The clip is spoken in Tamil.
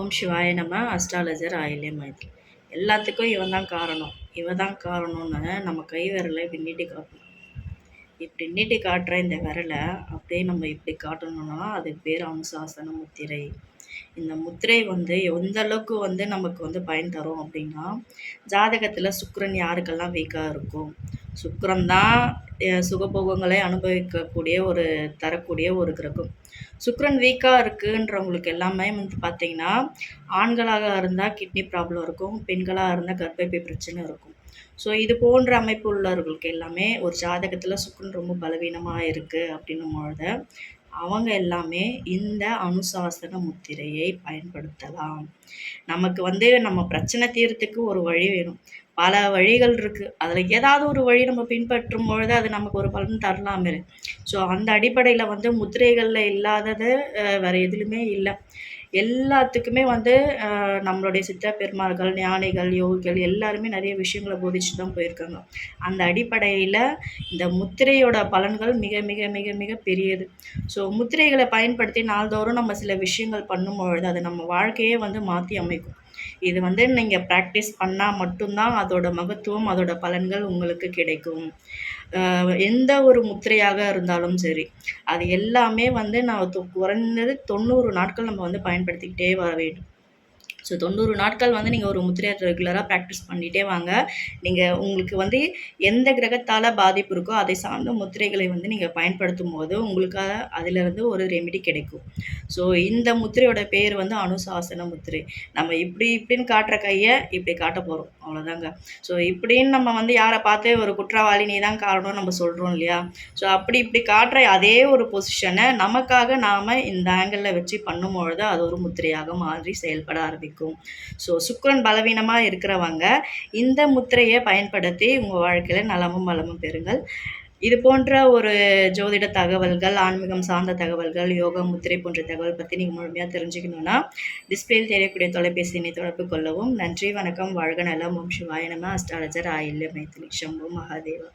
ஓம் சிவாய நம்ம அஸ்ட்ராலஜர் ஆயிலே மைத்ரி எல்லாத்துக்கும் இவன் தான் காரணம். இவன் தான் காரணம்னு நம்ம கை விரலை பின்னிட்டு காட்டணும். இப்படி நீட்டி காட்டுற இந்த விரலை அப்படியே நம்ம இப்படி காட்டணும்னா அது பேர் அனுசாசன முத்திரை. இந்த முத்திரை வந்து எந்த அளவுக்கு வந்து நமக்கு வந்து பயன் தரும் அப்படின்னா ஜாதகத்தில் சுக்கரன் யாருக்கெல்லாம் வீக்காக இருக்கும்? சுக்கரன்தான் சுகபோகங்களை அனுபவிக்கக்கூடிய ஒரு தரக்கூடிய ஒரு கிரகம். சுக்ரன் வீக்காக இருக்குன்றவங்களுக்கு எல்லாமே வந்து பார்த்திங்கன்னா ஆண்களாக இருந்தால் கிட்னி ப்ராப்ளம் இருக்கும் பெண்களாக இருந்தால் கர்ப்பப்பை பிரச்சனை இருக்கும். ஸோ இது போன்ற அமைப்பு உள்ளவர்களுக்கு எல்லாமே ஒரு ஜாதகத்தில் சுக்ரன் ரொம்ப பலவீனமாக இருக்குது அப்படின்னும் பொழுது அவங்க எல்லாமே இந்த அனுசாசன முத்திரையை பயன்படுத்தலாம். நமக்கு வந்து நம்ம பிரச்சனை தீர்த்துக்கு ஒரு வழி வேணும். பல வழிகள் இருக்குது அதில் ஏதாவது ஒரு வழி நம்ம பின்பற்றும் பொழுது அது நமக்கு ஒரு பலன் தரலாமே ஸோ அந்த அடிப்படையில் வந்து முத்திரைகளில் இல்லாதது வேறு எதுலையுமே இல்லை. எல்லாத்துக்குமே வந்து நம்மளுடைய சித்த பெருமாள்கள் ஞானிகள் யோகிகள் எல்லாருமே நிறைய விஷயங்களை போதிச்சு தான் போயிருக்காங்க. அந்த அடிப்படையில் இந்த முத்திரையோட பலன்கள் மிக மிக மிக மிக பெரியது. ஸோ முத்திரைகளை பயன்படுத்தி நாள்தோறும் நம்ம சில விஷயங்கள் பண்ணும்பொழுது அது நம்ம வாழ்க்கையே வந்து மாற்றி அமைக்கும். இது வந்து நீங்கள் ப்ராக்டிஸ் பண்ணால் மட்டும்தான் அதோட மகத்துவம் அதோட பலன்கள் உங்களுக்கு கிடைக்கும். எந்த ஒரு முத்திரையாக இருந்தாலும் சரி அது எல்லாமே வந்து நான் குறைந்தது தொண்ணூறு நாட்கள் நம்ம வந்து பயன்படுத்திக்கிட்டே வர வேண்டும். ஸோ தொண்ணூறு நாட்கள் வந்து நீங்கள் ஒரு முத்திரையை ரெகுலராக ப்ராக்டிஸ் பண்ணிகிட்டே வாங்க. நீங்கள் உங்களுக்கு வந்து எந்த கிரகத்தால் பாதிப்பு இருக்கோ அதை சார்ந்த முத்திரைகளை வந்து நீங்கள் பயன்படுத்தும் போது உங்களுக்கு அதிலிருந்து ஒரு ரெமிடி கிடைக்கும். ஸோ இந்த முத்திரையோட பேர் வந்து அனுசாசன முத்திரை. நம்ம இப்படி இப்படின்னு காட்டுற கையை இப்படி காட்ட போகிறோம் அவ்வளோதாங்க ஸோ இப்படின்னு நம்ம வந்து யாரை பார்த்து ஒரு குற்றவாளி நீ தான் காரணம்னு நம்ம சொல்கிறோம் இல்லையா? ஸோ அப்படி இப்படி காட்டுற அதே ஒரு பொசிஷனை நமக்காக நாம் இந்த ஆங்கிளில் வச்சு பண்ணும்பொழுது அது ஒரு முத்திரையாக மாறி செயல்பட ஆரம்பிக்கும். இருக்கும். ஸோ சுக்கரன் பலவீனமாக இருக்கிறவங்க இந்த முத்திரையை பயன்படுத்தி உங்கள் வாழ்க்கையில் நலமும் வளமும் பெறுங்கள். இது போன்ற ஒரு ஜோதிட தகவல்கள் ஆன்மீகம் சார்ந்த தகவல்கள் யோகா முத்திரை போன்ற தகவல் பற்றி நீங்கள் முழுமையாக தெரிஞ்சுக்கணுன்னா டிஸ்பிளேயில் தெரியக்கூடிய தொலைபேசியினை தொடர்பு கொள்ளவும். நன்றி வணக்கம் வாழ்க நலம். ஓம் சிவாய நம. அஸ்ட்ராலஜர் ஆயில்ய மைத்திலி. சம்பு மகாதேவா.